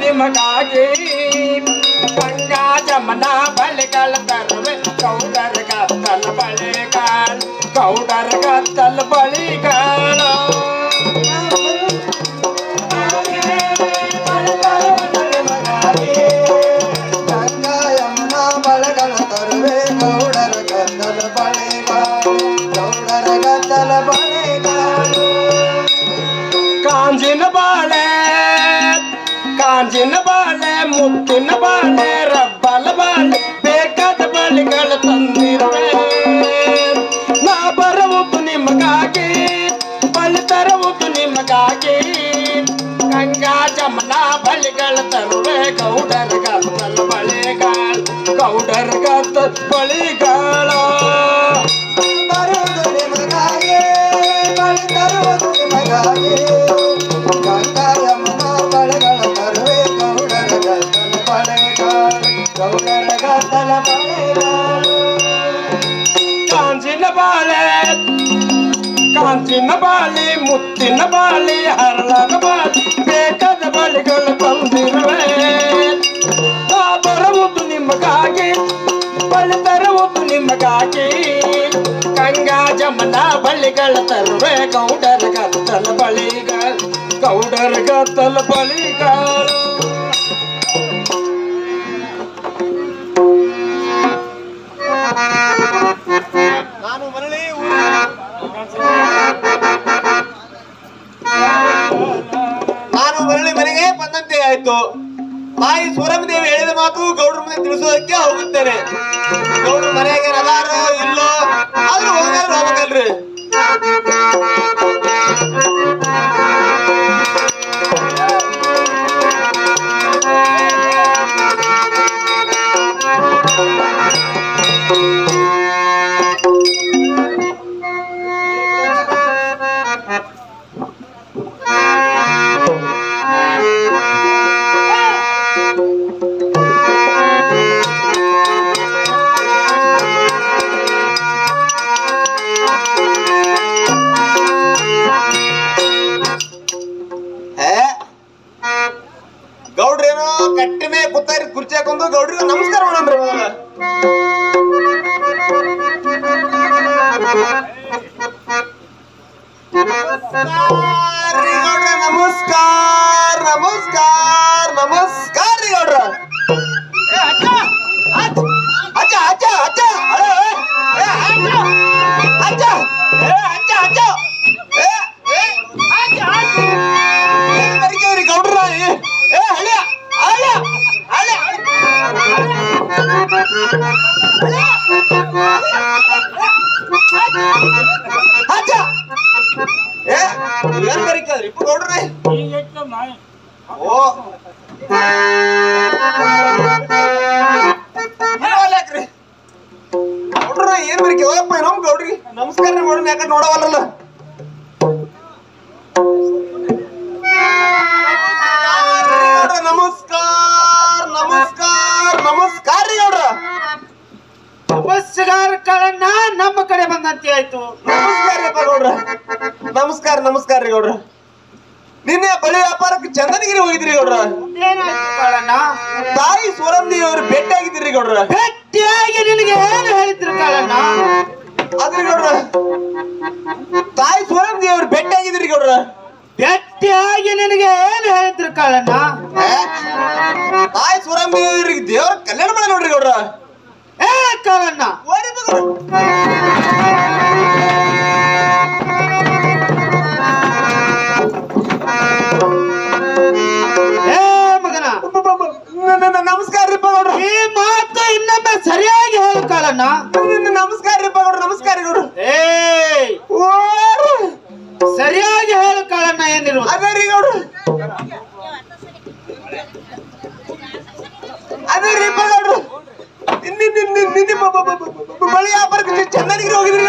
ನಿಮಗಾಗಿ ಗಂಗಾ ಜಮನ ಬಳಿಗಳ ತರುವೆ ಗೌಡರ ಗದ್ದಲ ಬಳಿಗಾಳ ಗೌಡರ ಗದ್ದಲ ಬಳಿಗಾಳ ನಿಮಗಾಗಿ ಗಂಗಾ ಜಮನ ಬಳಿಗಳ ತರುವೆ ಗೌಡರ ಗದ್ದಲ ಬಳಿಗಾಳ ಗೌಡರ ಗದ್ದಲ ಬಳಿಗಾಳ ಬರುವುದು ನಿಮಗಾಗಿ ಬಳಿ ತರುವುದು ನಿಮಗಾಗಿ ಗಂಗಾಯಮ್ಮನ ಬಳಗಳ ತರುವೆ ಗೌಡರ ಗದ್ದಲ ಬಳೆಗಾಲು ಗೌಡರ ಗದ್ದಲ ಬಳೆಗಾಲು ಕಾಂಚಿನ ಬಾಳೆ ಕಾಂಚಿನ ಬಾಳಿ, ಮುತ್ತಿನ ಬಾಳಿ ಹರಳನ ಬಾಳಿ, ಬೇಕಾದ ಬಳಿಗಳು ತಂದಿರುವೆ. ನಾ ಬರುವುದು ನಿಮಗಾಗಿ ಬಳಿ ತರುವುದು ನಿಮಗಾಗಿ. ಗಂಗಾ ಜಮನ ಬಳಿಗಳ ತರುವೆ, ಗೌಡರ ಗತ್ತಲ ಬಳಿಗಳ, ಗೌಡರ ಗತ್ತಲ ಬಳಿಗಳು. Thank ಮರಳಿ ಆಯ್ತು. ತಾಯಿ ಸೂರಮದೇವಿ ಹೇಳಿದ ಮಾತು ಗೌಡ್ರ ಮನೆ ತಿಳಿಸೋದಕ್ಕೆ ಹೋಗುತ್ತೇನೆ. ಗೌಡ್ರ ಮನೆಗೆ ಅದಾರೋ ಇಲ್ಲೋ, ಆದ್ರೂ ಹೋಗಾದ್ರು ಹಾಕೊಂಡು ಗೌಡ್ರಿಗೆ ನಮಸ್ಕಾರ ಮಾಡಣ್ರಿ ಮೊದಲ ನಮಸ್ಕಾರ ನಮಸ್ಕಾರ ನಮಸ್ಕಾರ ರೀ ಗೌಡ್ರ. ಏ, ಅಜ್ಜ, ಅಜ್ಜ, ಅಜ್ಜ, ಅಜ್ಜ, ಅಜ್ಜ, Thank you. ನಮ್ಮ ಆಯ್ತು? ನಮಸ್ಕಾರ ಗೌಡ್ರ ನಮಸ್ಕಾರ ನಮಸ್ಕಾರ ರೀ ಗೌಡ್ರ ನಿನ್ನೆ ಬಳಿ ವ್ಯಾಪಾರಕ್ಕೆ ಚಂದನಗಿರಿ ಹೋಗಿದ್ರಿ ಗೌಡ್ರ ಏನಾಯ್ತು ಕಾಳಣ್ಣ ತಾಯಿ ಸುರಂದಿ ಅವರು ಭೇಟಿ ಆಗಿದ್ರಿ ಗೌಡ್ರ ಗಟ್ಟಿಯಾಗಿ ನಿನಗೆ ಏನು ಹೇಳಿದ್ರು ಕಾಳಣ್ಣ ಅದ್ರಿ ಗೌಡ್ರ ತಾಯಿ ಸುರಂದಿ ಅವರು ಭೇಟಿ ಆಗಿದ್ರಿ ಗೌಡ್ರ ಗಟ್ಟಿಯಾಗಿ ನಿನಗೆ ಏನು ಹೇಳಿದ್ರು ಕಾಳಣ್ಣ ತಾಯಿ ಸುರಂದಿ ಅವ್ರಿಗೆ ದೇವ್ರ ಕಲ್ಯಾಣ ಮಾಡಿ ನೋಡ್ರಿ ಗೌಡ್ರ ಏ ಕಾಳಣ್ಣ ಅದೇ ರೀ ನಿನ್ನೆ ಬಳಿ ವ್ಯಾಪಾರಕ್ಕೆ ಚಂದನಿಗಿರಿ ಹೋಗಿದ್ರಿ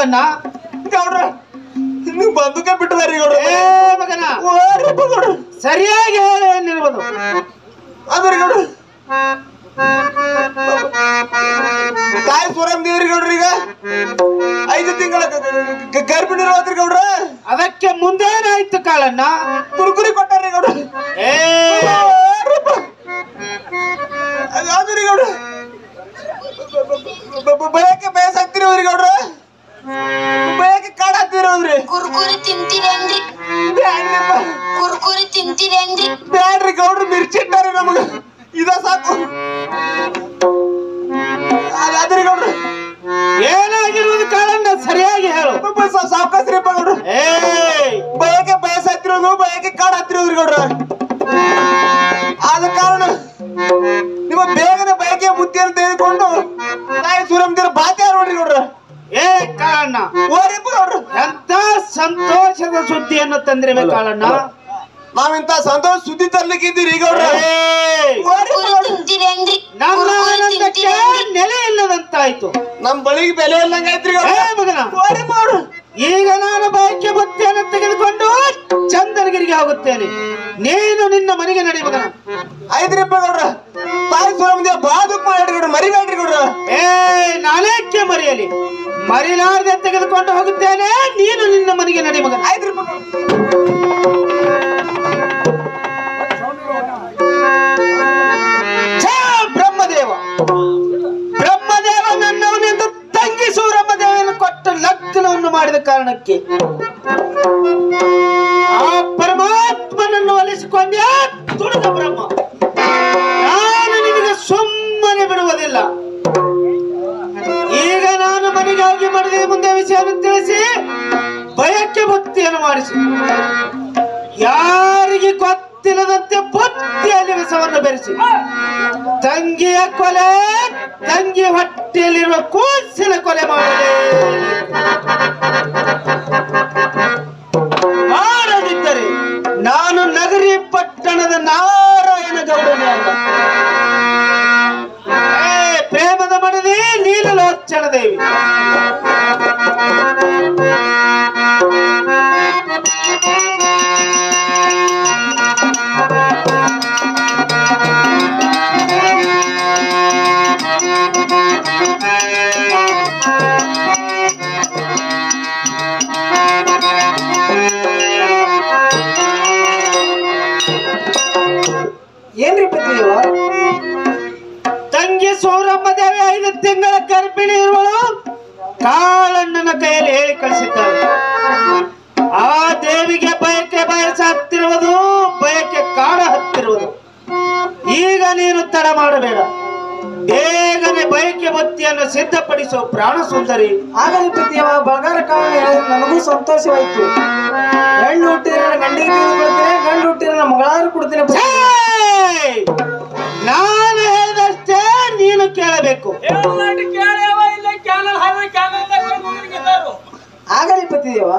ಕಾಳಣ್ಣ ಗೌಡ್ರ ನೀವು ಬದುಕ ಬಿಟ್ಟದಾರಿ ಗೌಡ್ರ ಏ ಮಗನ ಓ ರೀಪ್ಪ ಗೌಡ್ರ ಸರಿಯಾಗಿ ಹೇಳು ಏನಿರ್ಬೋದು ಅದ್ರಿ ಗೌಡ್ರ ತಾಯಿ ಸುರಂ ದೇವ್ರಿ ಗೌಡ್ರ ಈಗ ಐದು ತಿಂಗಳ ಗರ್ಭಿಣಿ ಇರೋದ್ರಿ ಗೌಡ್ರ ಅದಕ್ಕೆ ಮುಂದೇನಾಯ್ತು ಕಾಳಣ್ಣ ಕುರ್ಕುರಿ ಕೊಟ್ಟಾರ್ರಿ ಗೌಡ್ರ ಏ ಅದ್ರಿ ಗೌಡ್ರ ಬಯಕೆ ಬೇಸಾಕ್ತಿರಿ ಅವ್ರಿ ಗೌಡ್ರ ಬಯಕೆ ಕಾಡಾಕ್ತಿರಿ ಅವ್ರಿ ಕುರ್ಕುರಿ ತಿಂತೀರೇನ್ರಿ ಬ್ಯಾಡ್ರಿಪ್ಪ ಕುರ್ಕುರಿ ತಿಂತೀರೇನ್ರಿ ಬ್ಯಾಡ್ರಿ ಗೌಡ್ರು ಮಿರ್ಚಿ ಇಟ್ಟಾರಿ ನಮಗ. ಇದ ಸಾಕು. ಅದ್- ಅದ್ರಿ ಗೌಡ್ರ. ಏನಾಗಿರೋದು ಕಾಳಣ್ಣ ಸರಿಯಾಗಿ ಹೇಳು. ಸಾವ್ಕಾಸ್ರಿಪ್ಪ ಗೌಡ್ರ. ಏಯ್! ಬಯಕೆ ಬಯಸಾಕ್ತಿರೋದು ಬಯಕೆ ಕಾಡ್ ಹತ್ತಿರೋದ್ರಿ ಗೌಡ್ರ. ಸುದ್ದಿಯನ್ನು ತಂದಿರವೆ ಕಾಳಣ್ಣ. ನಾವಿಂತ ಸಂತೋಷ ಸುದ್ದಿ ತರ್ಲಿಕ್ಕಿದ್ದೀರಿ ನಮ್ಮ ಆನಂದಕ್ಕೆ ನೆಲೆ ಇಲ್ಲದಂತಾಯ್ತು. ನಮ್ ಬಳಿಗೆ ಬೆಲೆ ಇಲ್ಲಂಗ ಐತ್ರಿ ಏ ಮಗನ. ಈಗ ನಾನು ಬಾಯ್ಕೆ ಬುತ್ತಿಯನ್ನು ತೆಗೆದುಕೊಂಡು ಚಂದನಗಿರಿಗೆ ಹೋಗುತ್ತೇನೆ. ನೀನು ನಿನ್ನ ಮನೆಗೆ ನಡಿ ಮಗನ. ಐದ್ರಿ ಗೌಡ್ರ. ತಾಯಿ ಸುರಮ್ದಿರ ಬಾ ದುಃಖ ಮಾಡ್ರಿ ಮರಿಬೇಡ್ರಿ ಗೌಡ್ರ ಏ ನಾನೇಕೆ ಮರೆಯಲಿ. ಮರಿಲಾರದೆ ತೆಗೆದುಕೊಂಡು ಹೋಗುತ್ತೇನೆ ನೀನು ನಿನ್ನ ಮನೆಗೆ ನಡಿ ಮಗ ಆಯ್ತು ಬ್ರಹ್ಮದೇವ. ಬ್ರಹ್ಮದೇವ ನನ್ನವನೆಂದು ತಂಗಿಸು ಬ್ರಹ್ಮದೇವನ ಕೊಟ್ಟ ಲಗ್ನವನ್ನು ಮಾಡಿದ ಕಾರಣಕ್ಕೆ ಆ ಪರಮಾತ್ಮನನ್ನು ಒಲಿಸಿಕೊಂಡ್ಯ ತುಡುಗ ಮುಂದೆ ವಿಷಯವನ್ನು ತಿಳಿಸಿ ಭಯಕ್ಕೆ ಭಕ್ತಿಯನ್ನು ಮಾಡಿಸಿ. ಯಾರಿಗೆ ಗೊತ್ತಿಲ್ಲದಂತೆ ಭಕ್ತಿಯಲ್ಲಿ ವಿಷವನ್ನು ಬೆರೆಸಿ. ತಂಗಿಯ ಕೊಲೆ, ತಂಗಿ ಹೊಟ್ಟೆಯಲ್ಲಿರುವ ಕೂಸಿನ ಕೊಲೆ ಮಾಡಿದೆ ಮಾಡದಿದ್ದರೆ ನಾನು ನಗರಿ ಪಟ್ಟಣದ ನಾರಾಯಣ ಗೌಡನೇ ಅಲ್ಲ. ಪ್ರೇಮದ ಮಡದಿ, ನೀಲಲೋಚನ ದೇವಿ. Thank you. ತಡ ಮಾಡಬೇಡ. ಬೇಗನೆ ಬಯಕೆ ಬತ್ತಿಯನ್ನು ಸಿದ್ಧಪಡಿಸೋ ಪ್ರಾಣ ಸುಂದರಿ. ಆಗಲಿ ಪತಿಯವ ಬಗಾರ ಹೇಳಿದ್ರೆ ನನಗೂ ಸಂತೋಷವಾಯ್ತು. ಹೆಣ್ಣು ಹುಟ್ಟಿದ್ರೆ ನನ್ನ ಗಂಡಿಗೆ ಕೊಡ್ತೀನಿ ಗಂಡು ಹುಟ್ಟಿದ್ರೆ ನನ್ನ ಮಗಳಾರು ಕೊಡ್ತೀನಿ! ನಾನು ಹೇಳಿದಷ್ಟೇ ನೀನು ಕೇಳಬೇಕು. ಆಗಲಿ ಪತಿದೇವ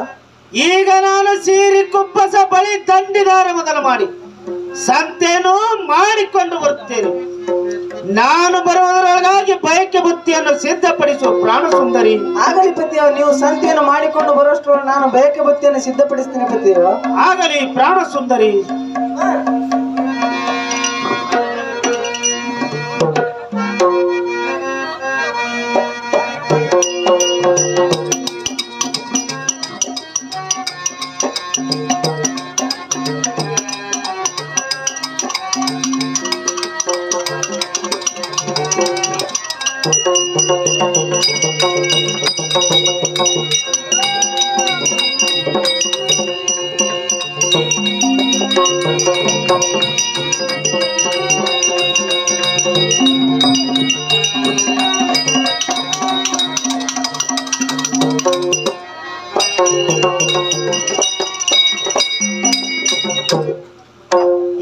ಈಗ ನಾನು ಸೀರಿ ಕುಪ್ಪಸ ಬಳಿ ದಂಡಿದಾರ ಮೊದಲು ಮಾಡಿ. ಸಂತೇನೋ ಮಾಡಿಕೊಂಡು ಬರುತ್ತೇನೆ. ನಾನು ಬರುವುದರೊಳಗಾಗಿ ಬಯಕೆ ಬುತ್ತಿಯನ್ನು ಸಿದ್ಧಪಡಿಸುವ ಪ್ರಾಣ ಸುಂದರಿ. ಆಗಲಿ ಪತಿಯವ ನೀವು ಸಂತೆಯನ್ನು ಮಾಡಿಕೊಂಡು ಬರುವಷ್ಟು ನಾನು ಬಯಕೆ ಬತ್ತಿಯನ್ನು ಸಿದ್ಧಪಡಿಸ್ತೇನೆ ಪತಿದೇವ ಆಗಲಿ ಪ್ರಾಣ ಸುಂದರಿ.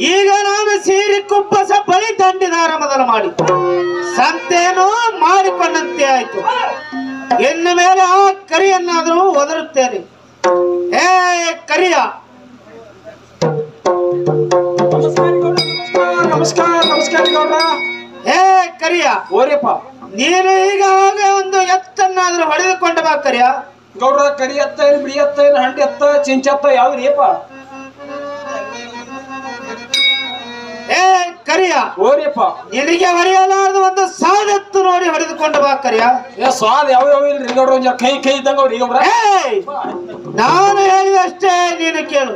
ಈಗ ನಾನು ಸೀರಿ ಕುಪ್ಪಸ ಬಳಿ ದಂಡಿನಾರ ಮೊದಲು ಮಾಡಿ ಸಂತೇನೋ ಮಾಡಿಕೊಂಡಂತೆ ಆಯ್ತು. ಇನ್ನು ಮೇಲೆ ಆ ಕರಿಯನ್ನಾದರೂ ಒದರುತ್ತೇನೆ. ಏ ಕರಿಯ. ನಮಸ್ಕಾರ ನಮಸ್ಕಾರ, ಗೌಡ್ರ. ಏ ಕರಿಯ. ಓರಿಯಪ್ಪ ನೀನು ಈಗ ಹೋಗಿ ಒಂದು ಎತ್ತನ್ನಾದ್ರೂ ಹೊಡೆದುಕೊಂಡು ಬಾ ಕರಿಯ. ಗೌಡ್ರ ಕರಿ ಎತ್ತ ಏನು ಬಿಡಿ ಎತ್ತ ಏನು ಹಂಡಿ ಎತ್ತ ಚಿಂಚತ್ತ ಯಾವ್ದು ಏಪ ಏ ಕರಿಯ. ಓರಿಯಪ್ಪ ನಿನಗೆ ಹೊರೆಯಲಾರದ ಒಂದು ಸಾದತ್ತು ನೋಡಿ ಹೊಡೆದುಕೊಂಡು ಬಾ ಕರಿಯ. ಏ ಸ್ವಾದ ಯಾವ ಯಾವ ಇಲ್ರಿ ಗೌಡ್ರ ಒಂದ್ ಕೈ ಕೈ ಇದ್ದಂಗ ಅವ್ರಿ ಗೌಡ್ರ! ನಾನು ಹೇಳಿದಷ್ಟೇ ನೀನು ಕೇಳು.